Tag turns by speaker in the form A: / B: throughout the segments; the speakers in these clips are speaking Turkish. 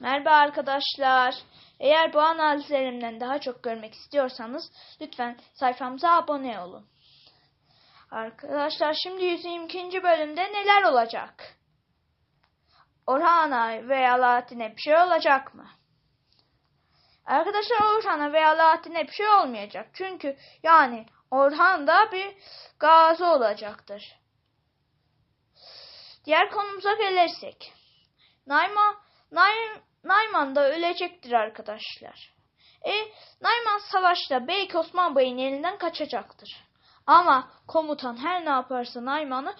A: Merhaba arkadaşlar. Eğer bu analizlerimden daha çok görmek istiyorsanız lütfen sayfamıza abone olun. Arkadaşlar şimdi 122. bölümde neler olacak? Orhan'a veya Alaaddin'e bir şey olacak mı? Arkadaşlar Orhan'a veya Alaaddin'e bir şey olmayacak. Çünkü yani Orhan da bir gazi olacaktır. Diğer konumuza gelirsek. Nay, Nayman da ölecektir arkadaşlar. E, Nayman savaşta Beyk Osman Bey'in elinden kaçacaktır. Ama komutan her ne yaparsa Nayman'ı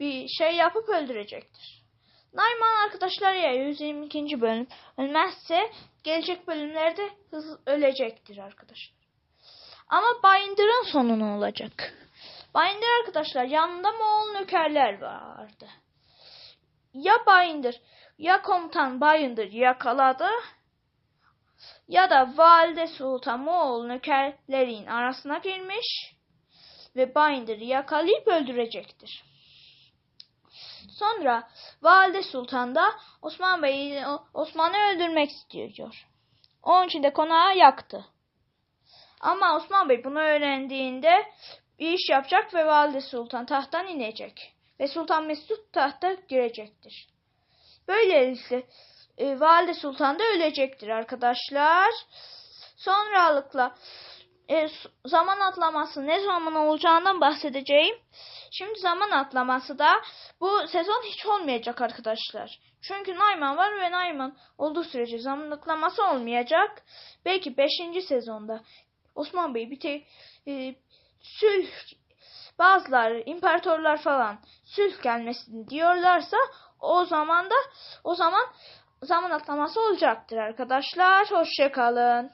A: bir şey yapıp öldürecektir. Nayman arkadaşlar ya 122. bölüm ölmezse gelecek bölümlerde hız ölecektir arkadaşlar. Ama Bindır'ın sonu ne olacak? Binder arkadaşlar yanında Moğol nökerler vardı. Ya Binder ya komutan Binder yakaladı ya da Valide Sultan Moğol nökerlerin arasına girmiş ve Binder'ı yakalayıp öldürecektir. Sonra Valide Sultan da Osman Bey'i Osman'ı öldürmek istiyor. Onun için de konağı yaktı. Ama Osman Bey bunu öğrendiğinde bir iş yapacak ve Valide Sultan tahttan inecek. Ve Sultan Mesut tahta girecektir. Böylelikle e, Valide Sultan da ölecektir arkadaşlar. Sonralıkla e, zaman atlaması ne zaman olacağından bahsedeceğim. Şimdi zaman atlaması da bu sezon hiç olmayacak arkadaşlar. Çünkü Nayman var ve Nayman olduğu sürece zaman atlaması olmayacak. Belki 5. sezonda Osman Bey bir tek e, sülh bazıları imparatorlar falan sülh gelmesini diyorlarsa o zaman da o zaman zaman atlaması olacaktır arkadaşlar. Hoşçakalın.